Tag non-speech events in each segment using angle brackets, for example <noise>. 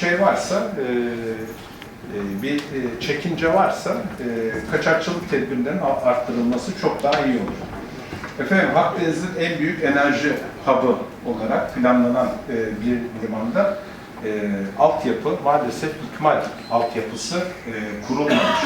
şey varsa, e, e, bir e, çekince varsa e, kaçakçılık tedbirlerinin arttırılması çok daha iyi olur. Efendim Akdeniz'in en büyük enerji hub'ı olarak planlanan e, bir limanda e, altyapı maalesef ikmal altyapısı e, kurulmamış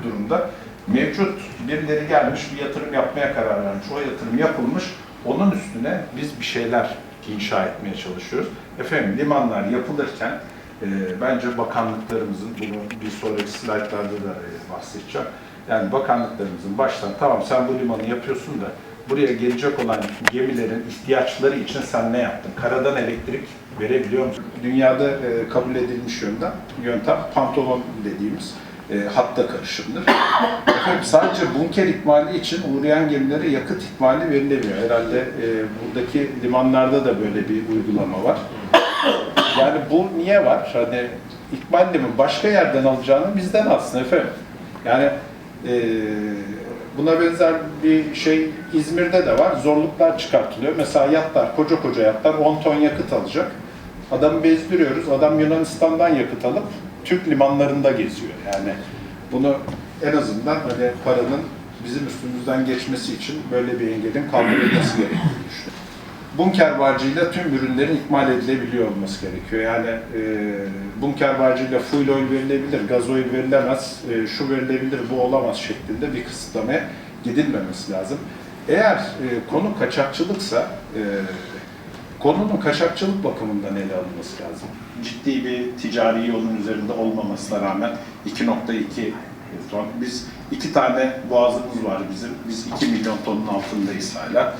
e, durumda. Mevcut birileri gelmiş bir yatırım yapmaya karar vermiş. O yatırım yapılmış. Onun üstüne biz bir şeyler inşa etmeye çalışıyoruz. Efendim limanlar yapılırken e, bence bakanlıklarımızın, bunu bir sonraki slaytlarda da e, bahsedeceğim. Yani bakanlıklarımızın baştan tamam sen bu limanı yapıyorsun da buraya gelecek olan gemilerin ihtiyaçları için sen ne yaptın? Karadan elektrik verebiliyor musun? Dünyada e, kabul edilmiş yöntem, yöntem pantolon dediğimiz e, hatta karışımdır. <coughs> Efendim, sadece bunker ikmali için uğrayan gemilere yakıt ikmali verilemiyor. Herhalde e, buradaki limanlarda da böyle bir uygulama var. Yani bu niye var? Hani ikmalle mi başka yerden alacağını bizden alsın efendim. Yani e, buna benzer bir şey İzmir'de de var. Zorluklar çıkartılıyor. Mesela yatlar, koca koca yatlar 10 ton yakıt alacak. Adamı bezdiriyoruz. Adam Yunanistan'dan yakıt alıp Türk limanlarında geziyor. Yani bunu en azından hani paranın bizim üstümüzden geçmesi için böyle bir engelin kaldırılması gerektiğini düşünüyorum. Bunker barcıyla tüm ürünlerin ikmal edilebiliyor olması gerekiyor. Yani e, bunker barcıyla fuel oil verilebilir, gaz oil verilemez, e, şu verilebilir, bu olamaz şeklinde bir kısıtlamaya gidilmemesi lazım. Eğer e, konu kaçakçılıksa, e, konunun kaçakçılık bakımından ele alınması lazım. Ciddi bir ticari yolun üzerinde olmamasına rağmen 2.2 ton. Biz iki tane boğazımız var bizim. Biz 2 milyon tonun altındayız hala.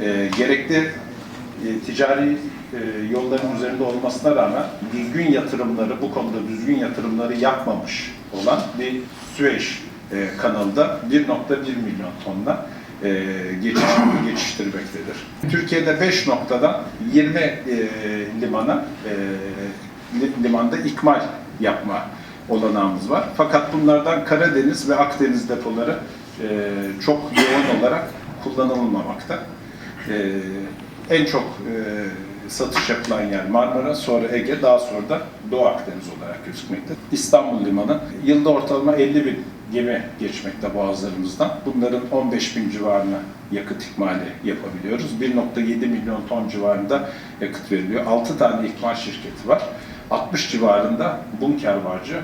E, gerekli e, ticari e, yolların üzerinde olmasına rağmen düzgün yatırımları, bu konuda düzgün yatırımları yapmamış olan bir Süveyş e, kanalda 1.1 milyon tonla geçiş, geçiştirmektedir. Türkiye'de 5 noktadan 20 e, limana li- limanda ikmal yapma olanağımız var. Fakat bunlardan Karadeniz ve Akdeniz depoları çok yoğun olarak kullanılmamakta. En çok e, satış yapılan yer Marmara, sonra Ege, daha sonra da Doğu Akdeniz olarak gözükmekte. İstanbul Limanı yılda ortalama 50 bin gemi geçmekte boğazlarımızdan. Bunların 15 bin civarına yakıt ikmali yapabiliyoruz. 1.7 milyon ton civarında yakıt veriliyor. 6 tane ikmal şirketi var. 60 civarında bunker faaliyet